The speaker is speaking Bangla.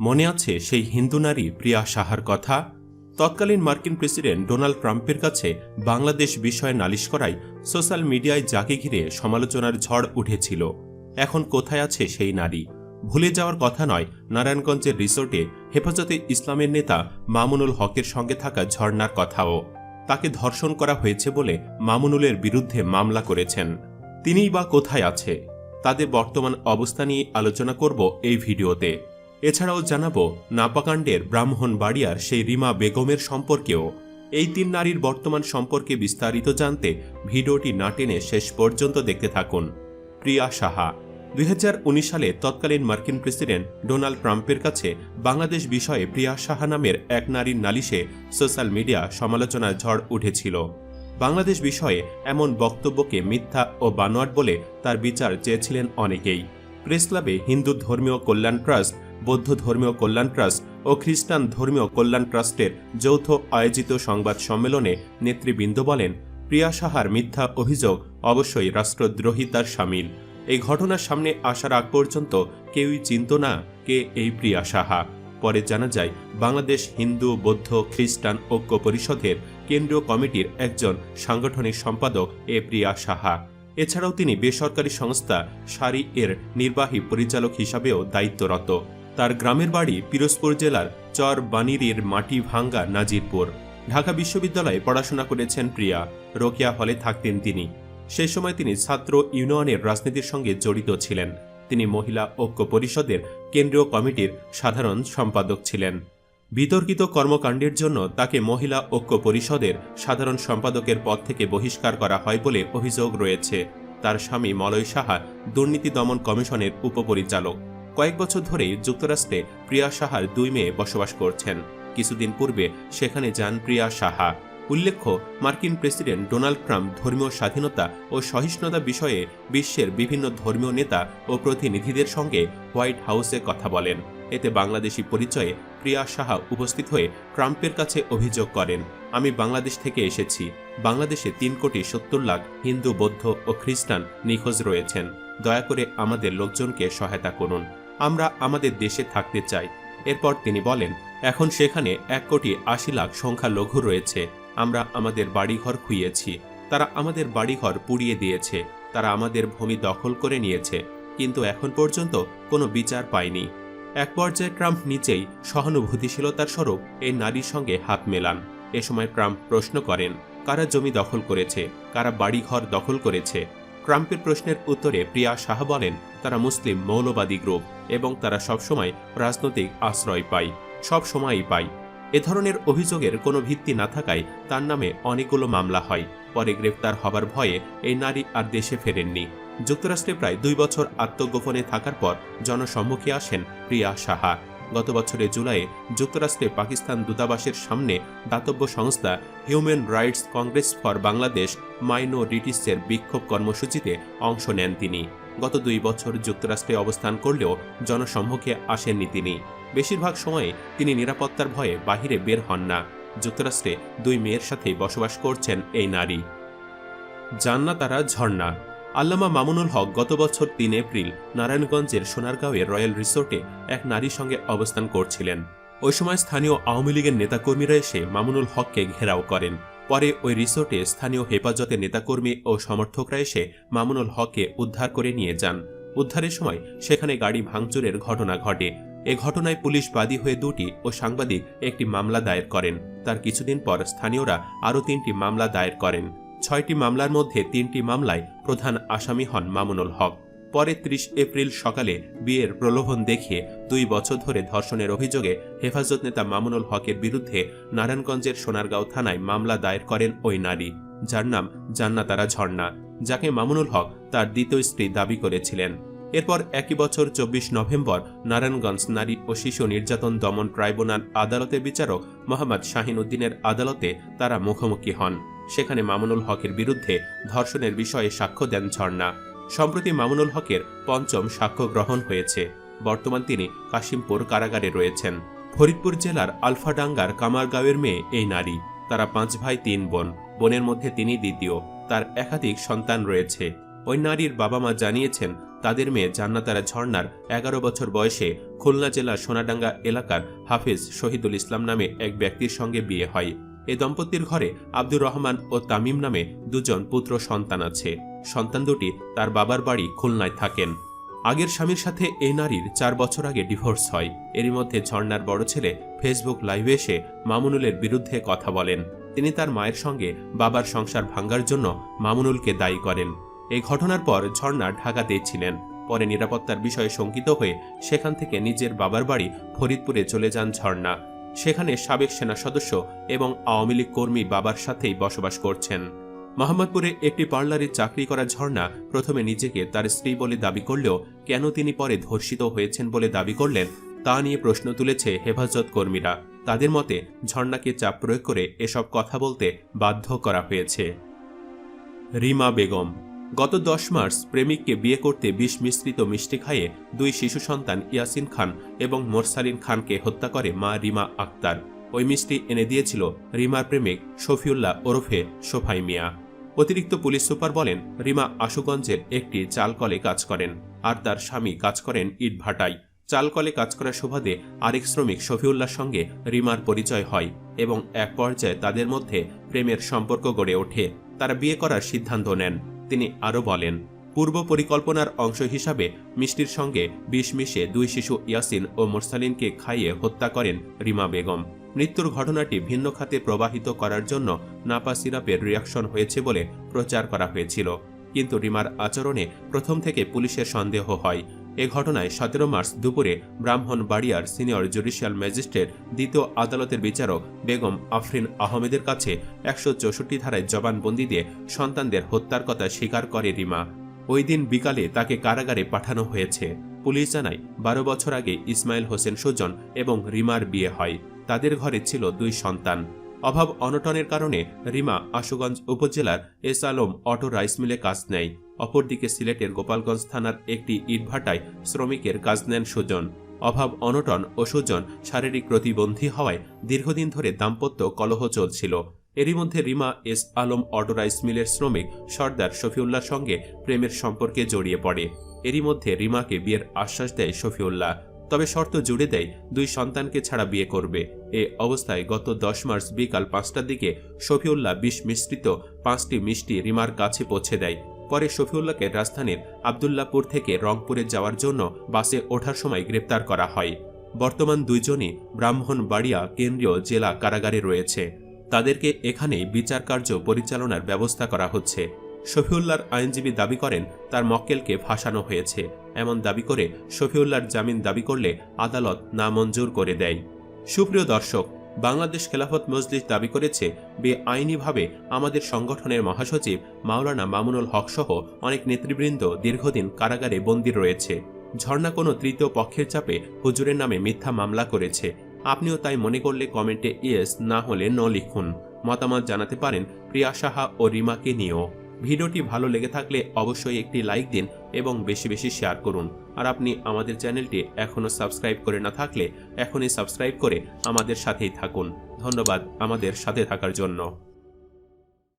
মনে আছে সেই হিন্দু নারী প্রিয়া সাহার কথা? তৎকালীন মার্কিন প্রেসিডেন্ট ডোনাল্ড ট্রাম্পের কাছে বাংলাদেশ বিষয়ে নালিশ করায় সোশ্যাল মিডিয়ায় যাকে ঘিরে সমালোচনার ঝড় উঠেছিল। এখন কোথায় আছে সেই নারী? ভুলে যাওয়ার কথা নয়, নারায়ণগঞ্জের রিসোর্টে হেফাজতে ইসলামের নেতা মামুনুল হকের সঙ্গে থাকা ঝর্ণার কথাও। তাকে ধর্ষণ করা হয়েছে বলে মামুনুলের বিরুদ্ধে মামলা করেছেন। তিনিই বা কোথায় আছে? তাদের বর্তমান অবস্থা নিয়ে আলোচনা করব এই ভিডিওতে। এছাড়াও জানাব, নাপাকাণ্ডের ব্রাহ্মণবাড়িয়ার সেই রিমা বেগমের সম্পর্কেও। এই তিন নারীর বর্তমান সম্পর্কে বিস্তারিত জানতে ভিডিওটি না টেনে শেষ পর্যন্ত দেখতে থাকুন। প্রিয়া সাহা, দুই হাজার উনিশ সালে তৎকালীন মার্কিন প্রেসিডেন্ট ডোনাল্ড ট্রাম্পের কাছে বাংলাদেশ বিষয়ে প্রিয়া সাহা নামের এক নারীর নালিশে সোশ্যাল মিডিয়া সমালোচনার ঝড় উঠেছিল। বাংলাদেশ বিষয়ে এমন বক্তব্যকে মিথ্যা ও বানোয়াট বলে তার বিচার চেয়েছিলেন অনেকেই। প্রেস ক্লাবে হিন্দু ধর্মীয় কল্যাণ ট্রাস্ট বৌদ্ধ ধর্মীয় কল্যাণ ট্রাস্ট ও খ্রিস্টান ধর্মীয় কল্যাণ ট্রাস্টের যৌথ আয়োজিত সংবাদ সম্মেলনে নেতৃবৃন্দ বলেন, প্রিয়া সাহার মিথ্যা অভিযোগ অবশ্যই রাষ্ট্রদ্রোহিতার সামিল এই ঘটনার সামনে আসার আগ পর্যন্ত কেউই চিনত না কে এই প্রিয়া সাহা। পরে জানা যায়, বাংলাদেশ হিন্দু, বৌদ্ধ, খ্রিস্টান ঐক্য পরিষদের কেন্দ্রীয় কমিটির একজন সাংগঠনিক সম্পাদক এ প্রিয়া সাহা। এছাড়াও তিনি বেসরকারি সংস্থা সারি এর নির্বাহী পরিচালক হিসাবেও দায়িত্বরত। তার গ্রামের বাড়ি পিরোজপুর জেলার চর বানিরির মাটি ভাঙ্গা নাজিরপুর। ঢাকা বিশ্ববিদ্যালয়ে পড়াশোনা করেছেন প্রিয়া। রোকিয়া হলে থাকতেন তিনি। সেই সময় তিনি ছাত্র ইউনিয়নের রাজনীতির সঙ্গে জড়িত ছিলেন। তিনি মহিলা ঐক্য পরিষদের কেন্দ্রীয় কমিটির সাধারণ সম্পাদক ছিলেন। বিতর্কিত কর্মকাণ্ডের জন্য তাকে মহিলা ঐক্য পরিষদের সাধারণ সম্পাদকের পদ থেকে বহিষ্কার করা হয় বলে অভিযোগ রয়েছে। তার স্বামী মলয় সাহা দুর্নীতি দমন কমিশনের উপপরিচালক। কয়েক বছর ধরেই যুক্তরাষ্ট্রে প্রিয়া সাহার দুই মেয়ে বসবাস করছেন। কিছুদিন পূর্বে সেখানে যান প্রিয়া সাহা। উল্লেখ্য, মার্কিন প্রেসিডেন্ট ডোনাল্ড ট্রাম্প ধর্মীয় স্বাধীনতা ও সহিষ্ণুতা বিষয়ে বিশ্বের বিভিন্ন ধর্মীয় নেতা ও প্রতিনিধিদের সঙ্গে হোয়াইট হাউসে কথা বলেন। এতে বাংলাদেশি পরিচয়ে প্রিয়া সাহা উপস্থিত হয়ে ট্রাম্পের কাছে অভিযোগ করেন, আমি বাংলাদেশ থেকে এসেছি। বাংলাদেশে তিন কোটি সত্তর লাখ হিন্দু, বৌদ্ধ ও খ্রিস্টান নিখোঁজ রয়েছেন। দয়া করে আমাদের লোকজনকে সহায়তা করুন। আমরা আমাদের দেশে থাকতে চাই। এরপর তিনি বলেন, এখন সেখানে এক কোটি আশি লাখ সংখ্যালঘু রয়েছে। আমরা আমাদের বাড়িঘর খুইয়েছি। তারা আমাদের বাড়িঘর পুড়িয়ে দিয়েছে। তারা আমাদের ভূমি দখল করে নিয়েছে। কিন্তু এখন পর্যন্ত কোনো বিচার পায়নি এক পর্যায়ে ট্রাম্প নিচেই সহানুভূতিশীলতার স্বরূপ এই নারীর সঙ্গে হাত মেলান। এ সময় ট্রাম্প প্রশ্ন করেন, কারা জমি দখল করেছে? কারা বাড়িঘর দখল করেছে? ট্রাম্পের প্রশ্নের উত্তরে প্রিয়া শাহ বলেন তারা মুসলিম, মৌলবাদী গ্রুপ এবং তারা সবসময় রাজনৈতিক আশ্রয় পায় সব সময়ই পায়। এ ধরনের অভিযোগের কোনো ভিত্তি না থাকায় তার নামে অনেকগুলো মামলা হয়। পরে গ্রেফতার হবার ভয়ে এই নারী আর দেশে ফেরেননি। যুক্তরাষ্ট্রে প্রায় দুই বছর আত্মগোপনে থাকার পর জনসম্মুখে আসেন প্রিয়া সাহা। গত বছরের জুলাইয়ে যুক্তরাষ্ট্রে পাকিস্তান দূতাবাসের সামনে দাতব্য সংস্থা human rights congress for Bangladesh মাইনরিটিসের বিক্ষোভ কর্মসূচিতে অংশ নেন তিনি। গত দুই বছর যুক্তরাষ্ট্রে অবস্থান করলেও জনসম্মুখে আসেননি তিনি। বেশিরভাগ সময়ে তিনি নিরাপত্তার ভয়ে বাহিরে বের হন না। যুক্তরাষ্ট্রে দুই মেয়ের সাথেই বসবাস করছেন এই নারী। জান্না তারা ঝর্ণা। আল্লামা মামুনুল হক গত বছর তিন এপ্রিল নারায়ণগঞ্জের সোনারগাঁওয়ের রয়্যাল রিসোর্টে এক নারীর সঙ্গে অবস্থান করছিলেন। ওই সময় স্থানীয় আওয়ামী লীগের নেতাকর্মীরা এসে মামুনুল হককে ঘেরাও করেন। পরে ওই রিসোর্টে স্থানীয় হেফাজতের নেতাকর্মী ও সমর্থকরা এসে মামুনুল হককে উদ্ধার করে নিয়ে যান। উদ্ধারের সময় সেখানে গাড়ি ভাঙচুরের ঘটনা ঘটে। এ ঘটনায় পুলিশ বাদী হয়ে দুটি ও সাংবাদিক একটি মামলা দায়ের করেন। তার কিছুদিন পর স্থানীয়রা আরও তিনটি মামলা দায়ের করেন। ছয়টি মামলার মধ্যে তিনটি মামলায় প্রধান আসামি হন মামুনুল হক। পরে ত্রিশ এপ্রিল সকালে বিয়ের প্রলোভন দেখিয়ে দুই বছর ধরে ধর্ষণের অভিযোগে হেফাজত নেতা মামুনুল হকের বিরুদ্ধে নারায়ণগঞ্জের সোনারগাঁও থানায় মামলা দায়ের করেন ওই নারী, যার নাম জান্নাতারা ঝর্ণা, যাকে মামুনুল হক তার দ্বিতীয় স্ত্রী দাবি করেছিলেন। এরপর একই বছর চব্বিশ নভেম্বর নারায়ণগঞ্জ নারী ও শিশু নির্যাতন দমন ট্রাইব্যুনাল আদালতের বিচারক মোহাম্মদ শাহিন উদ্দিনের আদালতে তারা মুখোমুখি হন। সেখানে মামুনুল হকের বিরুদ্ধে ধর্ষণের বিষয়ে সাক্ষ্য দেন ঝর্ণা। সম্প্রতি মামুনুল হকের পঞ্চম সাক্ষ্য গ্রহণ হয়েছে। বর্তমান তিনি কাশিমপুর কারাগারে রয়েছেন। ফরিদপুর জেলার আলফাডাঙ্গার কামারগাঁওয়ের মেয়ে এই নারী। তারা পাঁচ ভাই, তিন বোন। বোনের মধ্যে তিনি দ্বিতীয়। তার একাধিক সন্তান রয়েছে। ওই নারীর বাবা মা জানিয়েছেন, তাদের মেয়ে জান্নাতারা ঝর্ণার এগারো বছর বয়সে খুলনা জেলার সোনাডাঙ্গা এলাকার হাফিজ শহীদুল ইসলাম নামে এক ব্যক্তির সঙ্গে বিয়ে হয়। এই দম্পতির ঘরে আব্দুর রহমান ও তামিম নামে দুজন পুত্র সন্তান আছে। সন্তান দুটি তার বাবার বাড়ি খুলনায় থাকেন। আগের স্বামীর সাথে এই নারীর চার বছর আগে ডিভোর্স হয়। এরই মধ্যে ঝর্ণার বড় ছেলে ফেসবুক লাইভে এসে মামুনুলের বিরুদ্ধে কথা বলেন। তিনি তার মায়ের সঙ্গে বাবার সংসার ভাঙ্গার জন্য মামুনুলকে দায়ী করেন। এই ঘটনার পর ঝর্ণা ঢাকাতেই ছিলেন। পরে নিরাপত্তার বিষয়ে শঙ্কিত হয়ে সেখান থেকে নিজের বাবার বাড়ি ফরিদপুরে চলে যান ঝর্ণা। সেখানে সাবেক সেনা সদস্য এবং আওয়ামী লীগ কর্মী বাবার সাথেই বসবাস করছেন। মোহাম্মদপুরে একটি পার্লারে চাকরি করা ঝর্ণা প্রথমে নিজেকে তার স্ত্রী বলে দাবি করলেও কেন তিনি পরে ধর্ষিত হয়েছেন বলে দাবি করলেন, তা নিয়ে প্রশ্ন তুলেছে হেফাজত কর্মীরা। তাদের মতে, ঝর্ণাকে চাপ প্রয়োগ করে এসব কথা বলতে বাধ্য করা হয়েছে। রিমা বেগম। গত দশ মার্চ প্রেমিককে বিয়ে করতে বিষ মিশ্রিত মিষ্টি খাইয়ে দুই শিশু সন্তান ইয়াসিন খান এবং মোরসালিন খানকে হত্যা করে মা রিমা আক্তার। ওই মিষ্টি এনে দিয়েছিল রিমার প্রেমিক শফিউল্লাহ ওরফে সোফাই মিয়া। অতিরিক্ত পুলিশ সুপার বলেন, রিমা আশুগঞ্জের একটি চালকলে কাজ করেন, আর তার স্বামী কাজ করেন ইটভাটায়। চালকলে কাজ করার সুবাদে আরেক শ্রমিক শফিউল্লাহর সঙ্গে রিমার পরিচয় হয় এবং এক পর্যায়ে তাদের মধ্যে প্রেমের সম্পর্ক গড়ে ওঠে। তারা বিয়ে করার সিদ্ধান্ত নেন। তিনি আরও বলেন, পূর্ব পরিকল্পনার অংশ হিসাবে মিষ্টির সঙ্গে বিষ মিশে দুই শিশু ইয়াসিন ও মোরসালিনকে খাইয়ে হত্যা করেন রিমা বেগম। মৃত্যুর ঘটনাটি ভিন্ন খাতে প্রবাহিত করার জন্য নাপা সিরাপের রিয়াকশন হয়েছে বলে প্রচার করা হয়েছিল। কিন্তু রিমার আচরণে প্রথম থেকে পুলিশের সন্দেহ হয়। এ ঘটনায় সতেরো মার্চ দুপুরে ব্রাহ্মণবাড়িয়ার সিনিয়র জুডিশিয়াল ম্যাজিস্ট্রেট, দ্বিতীয় আদালতের বিচারক বেগম আফরিন আহমেদের কাছে একশো চৌষট্টি ধারায় জবানবন্দি দিয়ে সন্তানদের হত্যার কথা স্বীকার করে রিমা। ওই দিন বিকালে তাকে কারাগারে পাঠানো হয়েছে। পুলিশ জানায়, বারো বছর আগে ইসমাইল হোসেন সুজন এবং রিমার বিয়ে হয়। তাদের ঘরে ছিল দুই সন্তান। অভাব অনটনের কারণে রিমা আশুগঞ্জ উপজেলার এস আলম অটো রাইস মিলে কাজ নেয়। অপরদিকে সিলেটের গোপালগঞ্জ থানার একটি ইটভাটায় শ্রমিকের কাজ নেন সুজন। অভাব অনটন ও সুজন শারীরিক প্রতিবন্ধী হওয়ায় দীর্ঘদিন ধরে দাম্পত্য কলহ চলছিল। এরই মধ্যে Rima S Alam auto rice মিলের শ্রমিক সর্দার শফিউল্লার সঙ্গে প্রেমের সম্পর্কে জড়িয়ে পড়ে। এরই মধ্যে রিমাকে বিয়ের আশ্বাস দেয় শফিউল্লাহ। তবে শর্ত জুড়ে দেয়, দুই সন্তানকে ছাড়া বিয়ে করবে। এ অবস্থায় গত দশ মার্চ বিকাল পাঁচটার দিকে শফিউল্লাহ বিষ মিশ্রিত পাঁচটি মিষ্টি রিমার কাছে পৌঁছে দেয়। পরে শফিউল্লাহকে রাজধানীর আবদুল্লাপুর থেকে রংপুরে যাওয়ার জন্য বাসে ওঠার সময় গ্রেপ্তার করা হয়। বর্তমান দুইজনই ব্রাহ্মণবাড়িয়া কেন্দ্রীয় জেলা কারাগারে রয়েছে। তাদেরকে এখানেই বিচার কার্য পরিচালনার ব্যবস্থা করা হচ্ছে। শফিউল্লাহর আইনজীবী দাবি করেন, তার মক্কেলকে ফাঁসানো হয়েছে। এমন দাবি করে শফিউল্লাহর জামিন দাবি করলে আদালত নামঞ্জুর করে দেয়। সুপ্রিয় দর্শক, বাংলাদেশ খেলাফত মজলিস দাবি করেছে, বেআইনিভাবে আমাদের সংগঠনের মহাসচিব মাওলানা মামুনুল হক সহ অনেক নেতৃবৃন্দ দীর্ঘদিন কারাগারে বন্দী রয়েছে। ঝর্ণা কোনো তৃতীয় পক্ষের চাপে হুজুরের নামে মিথ্যা মামলা করেছে। আপনিও তাই মনে করলে কমেন্টে ইয়েস, না হলে ন লিখুন। মতামত জানাতে পারেন প্রিয়া সাহা ও রিমাকে নিয়েও। ভিডিওটি ভালো লেগে থাকলে অবশ্যই একটি লাইক দিন এবং বেশি বেশি শেয়ার করুন। আর আপনি আমাদের চ্যানেলটি এখনও সাবস্ক্রাইব করে না থাকলে এখনই সাবস্ক্রাইব করে আমাদের সাথেই থাকুন। ধন্যবাদ আমাদের সাথে থাকার জন্য।